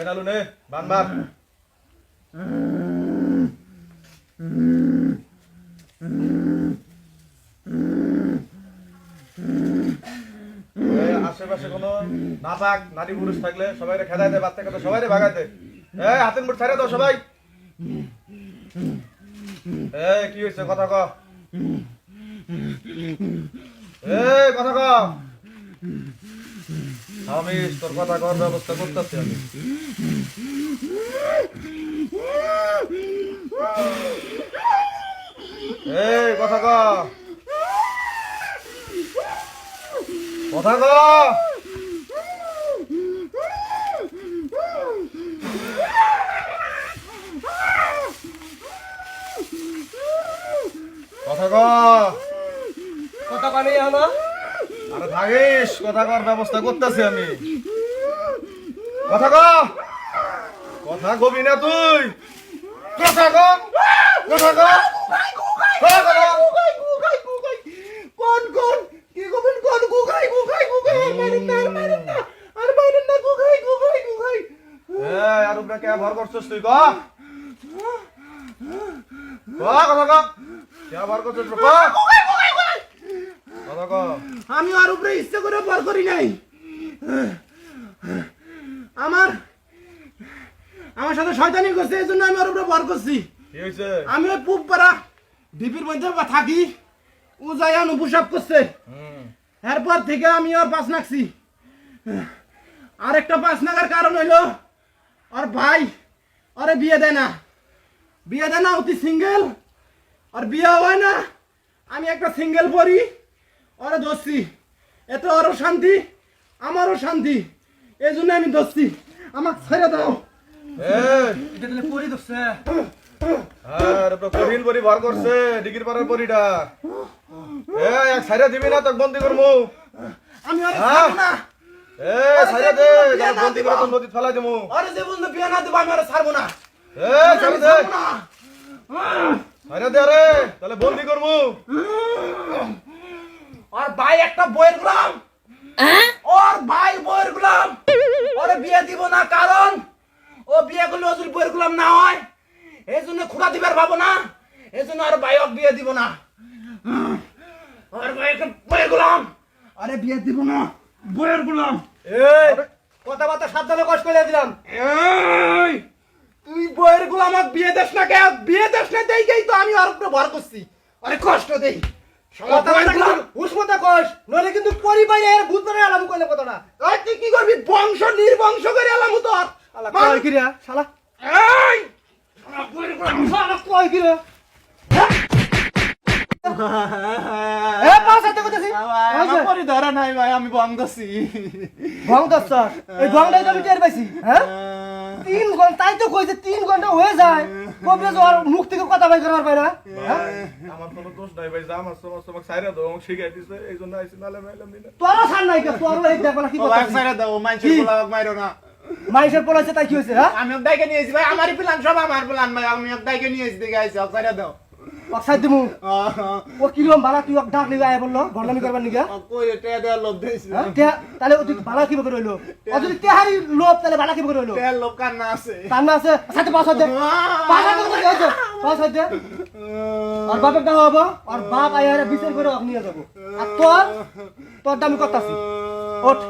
এই নালু নে বান বান এই আশেপাশে কোনো না থাক নারী পুরুষ থাকলে সবাই খেদাই দে বাচ্চা কাচ্চা সবাই ভাগাই দে এই হাতের মুঠ ছাড়ে দাও সবাই। এই, কি হয়েছে কথা ক। এই, কথা ক। আমি তোর কথা কর ব্যবস্থা করতেছি আমি। এই, কথা ক। কথা ক। কথা ক। কত কানে হলো আরে থাকিস কথা কর ব্যবস্থা করতেছি আমি। কথা ক। কথা কবি না তুই। কথা ক। কথা ক। কোন কোন? কি করবেন কোন? গুগাই গুগাই গুগাই মারেন না মারেন না আর মারেন না গুগাই গুগাই গুগাই এই আর উপরে কে ভর করছিস তুই? ক। ক কথা ক। কে ভর করছিস? ক। আমি আর উপরে ইচ্ছে করে বর করি নাই। আমার আমার সাথে শয়তানি করছে এই জন্য আমি ওর উপরে বর করছি। আমি ওই পুব পাড়া ডিপির মধ্যে থাকি ও যাই আন উপসাপ করছে এরপর থেকে আমি ওর পাঁচ নাকছি। আর একটা পাঁচ নাগার কারণ হইল ওর ভাই ওরে বিয়ে দেয় না। বিয়ে দেয় না অতি সিঙ্গেল। আর বিয়ে হয় না আমি একটা সিঙ্গেল পরি ওরে ধরছি এতে ওরও শান্তি আমারও শান্তি এই জন্য আমি ধরছি আমাকে ছেড়ে দাও। পরি ধরছে আর উপরে কঠিন পরি ভর করছে ডিগ্রি পাড়ার পরিটা। এই এক সাইডে দিবি না তোকে বন্দি করব। আমি? না। দে তাহলে বন্দি করে তোর নদীত ফেলাই দেবো। ওরে যে বন্ধু বিয়ে না দেবো আমি ওরে ছাড়বো না। এই আমি দে তাহলে বন্দি করব। আর ভাই একটা বইয়ের গুলাম। ওর ভাই বইয়ের গুলাম। ওরে বিয়ে দিব না কারণ ও বিয়ে করলে ওদের বইয়ের গুলাম না হয় এই জন্য খুঁড়া দিবার ভাবো না এই জন্য আর ভাই ওকে বিয়ে দিব না। আর ভাই একটা বইয়ের গুলাম। আরে বিয়ে দিব না বইয়ের গুলাম। এই কথাবার্তা সাবধানে কষ্ট করে দিলাম। এই। তুই বইয়েরগুলো আমার বিয়ে দেশ না কে? বিয়ে দেশ না দেই তো আমি আর উপরে ভর করছি। আরে কষ্ট দেই। উষ্মতা কষ নইলে কিন্তু পরিবারের ভূত ধরে আলাম কইলে কথাটা ওই তুই কি করবি? বংশ নির্বংশ করে আলামু তোর। মান- কয় কিরা শালা? এই! শালা কয় কিরা? এ পাঁচ হাতে কইতাছি আমার পরি ধরা নাই ভাই আমি বন্ধ করছি ভং দস্ত এই তো আমি টের পাইছি হ্যাঁ? তিন ঘণ্টা তাই তো কইছে তিন ঘণ্টা হয়ে যায়। কবে মুখ থেকে কথা বাই করার পাই না হ্যাঁ? আমার কোনো দোষ নাই ভাই যা আমার সমস্ত আমাকে সাইডে দাও আমাকে শিখাই দিছে এই জন্য আইসি নালে মাইলাম দিনা। তোরও ছাড় নাই কে তোরও এই দেখো না কি কথা দাও? মাইরো না। তাই কি হয়েছে হ্যাঁ? আমি দাইকে নিয়েছি ভাই আমারই প্ল্যান সব আমার প্ল্যান ভাই আমি দাইকে নিয়েছি দেখে আইছি দাও। অক্সাইড দিমু। ও কিরম বালা তুই ডাক নিগা আয় বলল বদনামি করবার নিগা কই রে দেওয়ার লোভ দিয়েছি হ্যাঁ? তে- তাহলে তুই বালা কি করে রইল? ও যদি তেহারি লোভ তাহলে বালা কি করে রইল? দেওয়ার লোভ কার না আছে? তার না আছে সাথে পাঁচ হাজার পাঁচ হাজার টাকা দিয়েছে পাঁচ হাজার আর বাপের দেওয়া হব আর বাপ আয়ারে বিচার করে নিয়ে যাব। আর তোর? তোর দামি করতাছি ওঠ।